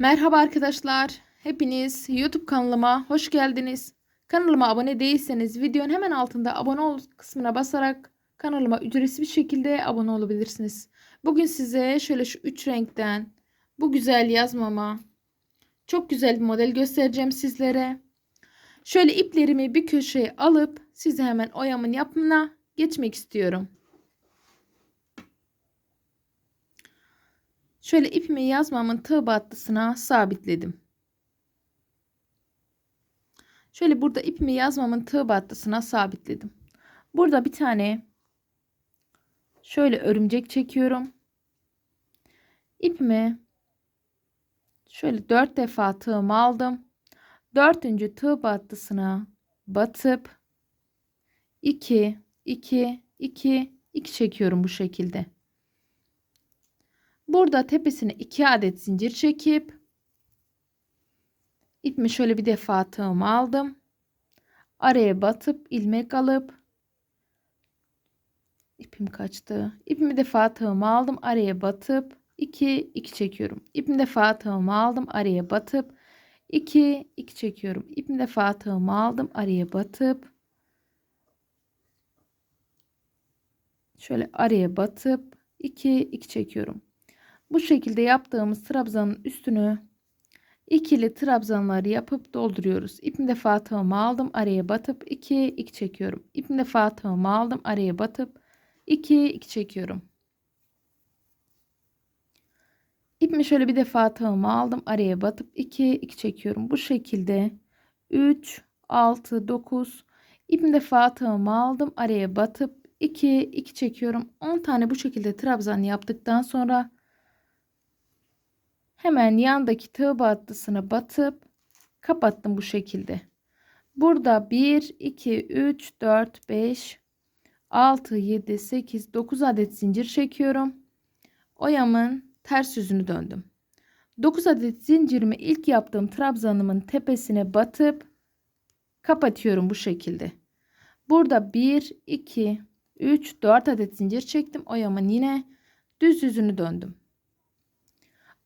Merhaba arkadaşlar. Hepiniz YouTube kanalıma hoş geldiniz. Kanalıma abone değilseniz videonun hemen altında abone ol kısmına basarak kanalıma ücretsiz bir şekilde abone olabilirsiniz. Bugün size şöyle şu üç renkten bu güzel yazmama çok güzel bir model göstereceğim sizlere. Şöyle iplerimi bir köşeye alıp size hemen oyamın yapımına geçmek istiyorum. Şöyle ipimi yazmamın tığ battısına sabitledim. Şöyle burada ipimi yazmamın tığ battısına sabitledim. Burada bir tane şöyle örümcek çekiyorum. İpimi şöyle dört defa tığımı aldım. Dördüncü tığ battısına batıp 2 2 2 2 çekiyorum bu şekilde. Burada tepesine 2 adet zincir çekip ipimi şöyle bir defa tığımı aldım. Araya batıp ilmek alıp ipim kaçtı. İpimi defa tığımı aldım. Araya batıp 2 2 çekiyorum. İpimi defa tığımı aldım. Araya batıp 2 2 çekiyorum. İpimi defa tığımı aldım. Araya batıp şöyle araya batıp 2 2 çekiyorum. Bu şekilde yaptığımız trabzanın üstünü ikili trabzanları yapıp dolduruyoruz. İpimi defa tığımı aldım. Araya batıp 2 2 çekiyorum. İpimi defa tığımı aldım. Araya batıp 2 2 çekiyorum. İpimi şöyle bir defa tığımı aldım. Araya batıp 2 2 çekiyorum. Bu şekilde 3 6 9 ipimi defa tığımı aldım. Araya batıp 2 2 çekiyorum. 10 tane bu şekilde trabzan yaptıktan sonra Hemen yandaki tığ battısına batıp kapattım bu şekilde. Burada 1, 2, 3, 4, 5, 6, 7, 8, 9 adet zincir çekiyorum. Oyamın ters yüzünü döndüm. 9 adet zincirimi ilk yaptığım trabzanımın tepesine batıp kapatıyorum bu şekilde. Burada 1, 2, 3, 4 adet zincir çektim. Oyamın yine düz yüzünü döndüm.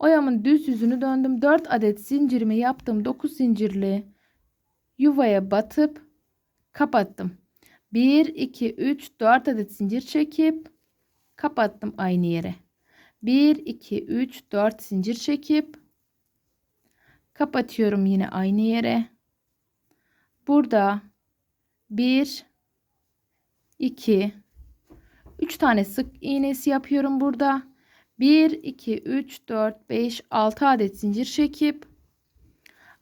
Oyamın düz yüzünü döndüm. 4 adet zincirimi yaptım. 9 zincirli yuvaya batıp kapattım. 1, 2, 3, 4 adet zincir çekip kapattım aynı yere. 1, 2, 3, 4 zincir çekip kapatıyorum yine aynı yere. Burada 1, 2, 3 tane sık iğnesi yapıyorum burada. 1, 2, 3, 4, 5, 6 adet zincir çekip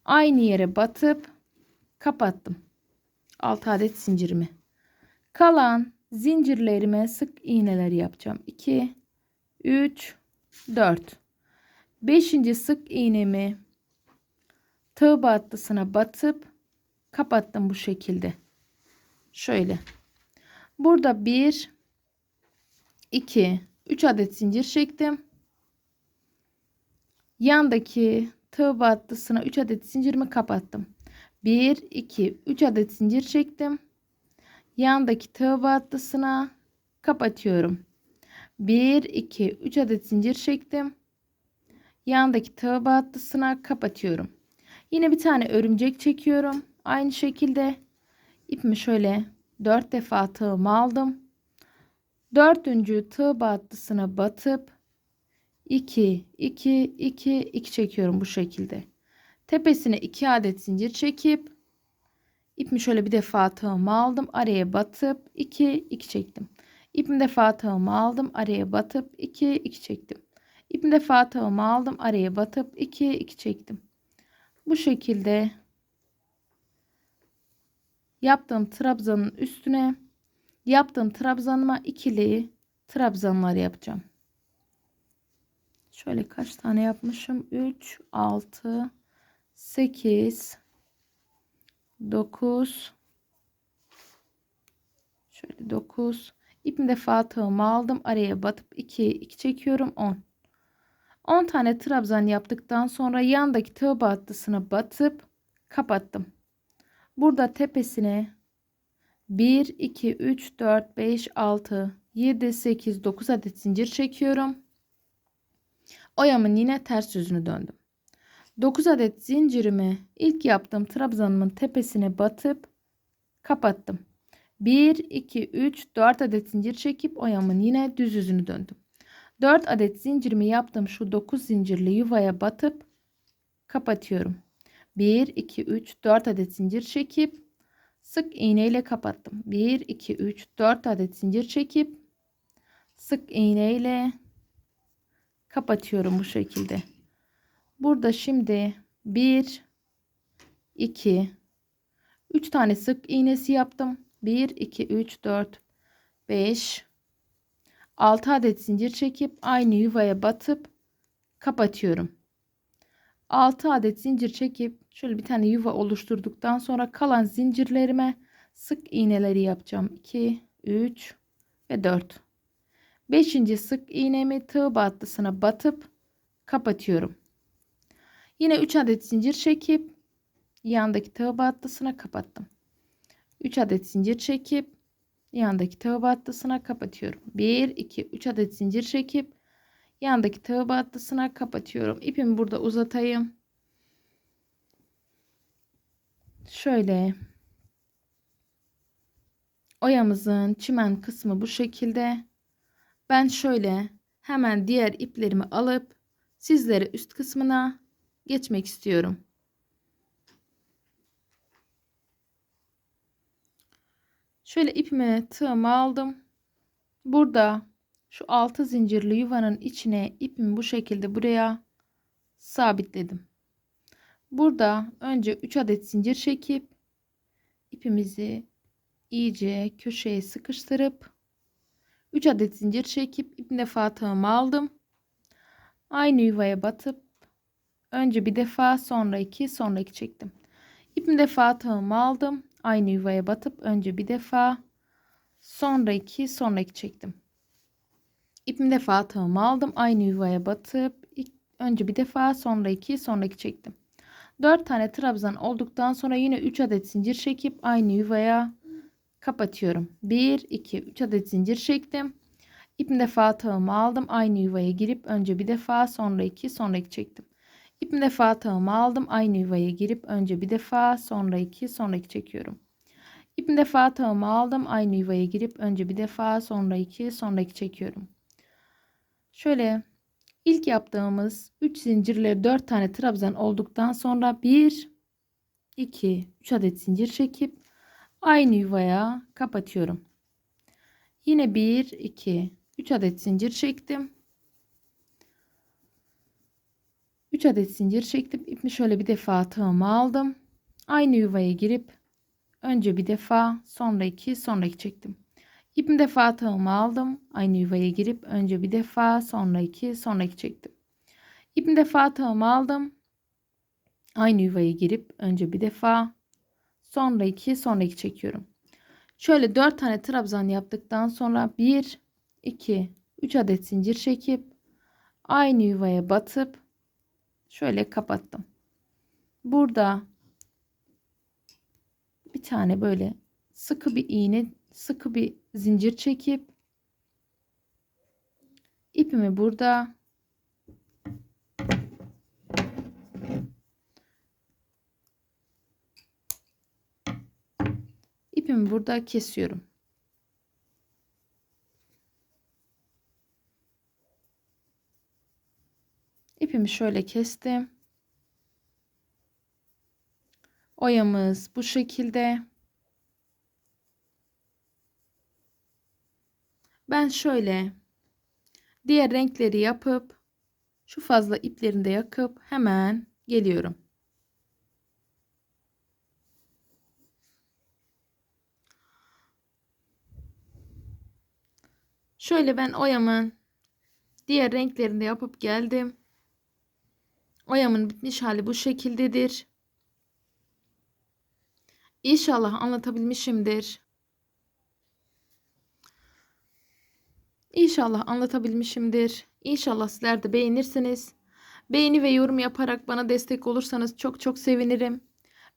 aynı yere batıp kapattım. 6 adet zincirimi. Kalan zincirlerime sık iğneler yapacağım. 2, 3, 4. 5. sık iğnemi tığ battısına batıp kapattım bu şekilde. Şöyle. Burada 1, 2, 3 adet zincir çektim. Yandaki tığ battısına 3 adet zincirimi kapattım. 1 2 3 adet zincir çektim. Yandaki tığ battısına kapatıyorum. 1 2 3 adet zincir çektim. Yandaki tığ battısına kapatıyorum. Yine bir tane örümcek çekiyorum. Aynı şekilde ipimi şöyle 4 defa tığımı aldım. Dördüncü tığ battısına batıp 2 2 2 2 çekiyorum bu şekilde. Tepesine 2 adet zincir çekip ipimi şöyle bir defa tığımı aldım. Araya batıp 2 2 çektim. İpimi defa tığımı aldım. Araya batıp 2 2 çektim. İpimi defa tığımı aldım. Araya batıp 2 2 çektim. Bu şekilde yaptığım trabzanın üstüne yaptığım trabzanıma ikili trabzanlar yapacağım. Şöyle kaç tane yapmışım? 3, 6, 8, 9, şöyle 9. İpimi defa tığımı aldım. Araya batıp 2, 2 çekiyorum. 10. 10 tane trabzan yaptıktan sonra yandaki tığ battısına batıp kapattım. Burada tepesine 1, 2, 3, 4, 5, 6, 7, 8, 9 adet zincir çekiyorum. Oyamın yine ters yüzünü döndüm. 9 adet zincirimi ilk yaptığım trabzanımın tepesine batıp kapattım. 1 2 3 4 adet zincir çekip oyamın yine düz yüzünü döndüm. 4 adet zincirimi yaptım şu 9 zincirli yuvaya batıp kapatıyorum. 1 2 3 4 adet zincir çekip sık iğne ile kapattım. 1 2 3 4 adet zincir çekip sık iğne ile kapatıyorum bu şekilde. Burada şimdi 1 2 3 tane sık iğnesi yaptım. 1 2 3 4 5 6 adet zincir çekip aynı yuvaya batıp kapatıyorum. 6 adet zincir çekip şöyle bir tane yuva oluşturduktan sonra kalan zincirlerime sık iğneleri yapacağım. 2 3 ve 4. 5. sık iğnemi tığ battısına batıp kapatıyorum. Yine 3 adet zincir çekip yandaki tığ battısına kapattım. 3 adet zincir çekip yandaki tığ battısına kapatıyorum. 1 2 3 adet zincir çekip yandaki tığ battısına kapatıyorum. İpimi burada uzatayım. Şöyle oyamızın çimen kısmı bu şekilde. Ben şöyle hemen diğer iplerimi alıp sizlere üst kısmına geçmek istiyorum. Şöyle ipimi tığımı aldım. Burada şu altı zincirli yuvanın içine ipimi bu şekilde buraya sabitledim. Burada önce 3 adet zincir çekip ipimizi iyice köşeye sıkıştırıp 3 adet zincir çekip ipin defa tığımı aldım. Aynı yuvaya batıp önce bir defa sonra iki sonra iki çektim. İpim defa tığımı aldım. Aynı yuvaya batıp önce bir defa sonra iki sonra iki çektim. İpim defa tığımı aldım. Aynı yuvaya batıp önce bir defa sonra iki sonra iki çektim. 4 tane trabzan olduktan sonra yine 3 adet zincir çekip aynı yuvaya kapatıyorum. 1 2 3 adet zincir çektim. İpim defa tığımı aldım. Aynı yuvaya girip önce bir defa sonra iki sonra çektim. İpim defa tığımı aldım. Aynı yuvaya girip önce bir defa sonra iki sonra çekiyorum. İpim defa tığımı aldım. Aynı yuvaya girip önce bir defa sonra iki sonra iki çekiyorum. Şöyle ilk yaptığımız 3 zincirleri 4 tane trabzan olduktan sonra 1 2 3 adet zincir çekip aynı yuvaya kapatıyorum. Yine 1 2 3 adet zincir çektim. 3 adet zincir çektim. İpimi şöyle bir defa tığımı aldım. Aynı yuvaya girip önce bir defa sonra iki sonra iki çektim. İpimi defa tığımı aldım. Aynı yuvaya girip önce bir defa sonra iki sonra iki çektim. İpimi defa tığımı aldım. Aynı yuvaya girip önce bir defa sonra iki sonra iki çekiyorum. Şöyle 4 tane trabzan yaptıktan sonra 1 2 3 adet zincir çekip aynı yuvaya batıp şöyle kapattım. Burada bir tane böyle sıkı bir iğne, sıkı bir zincir çekip ipimi burada ipimi burada kesiyorum. İpimi şöyle kestim. Oyamız bu şekilde. Ben şöyle diğer renkleri yapıp şu fazla iplerini de yakıp hemen geliyorum. Şöyle ben oyamın diğer renklerini de yapıp geldim. Oyamın bitmiş hali bu şekildedir. İnşallah anlatabilmişimdir. İnşallah anlatabilmişimdir. İnşallah sizler de beğenirsiniz. Beğeni ve yorum yaparak bana destek olursanız çok çok sevinirim.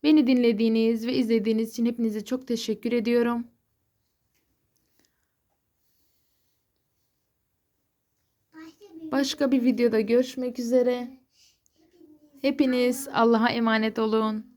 Beni dinlediğiniz ve izlediğiniz için hepinize çok teşekkür ediyorum. Başka bir videoda görüşmek üzere. Hepiniz Allah'a emanet olun.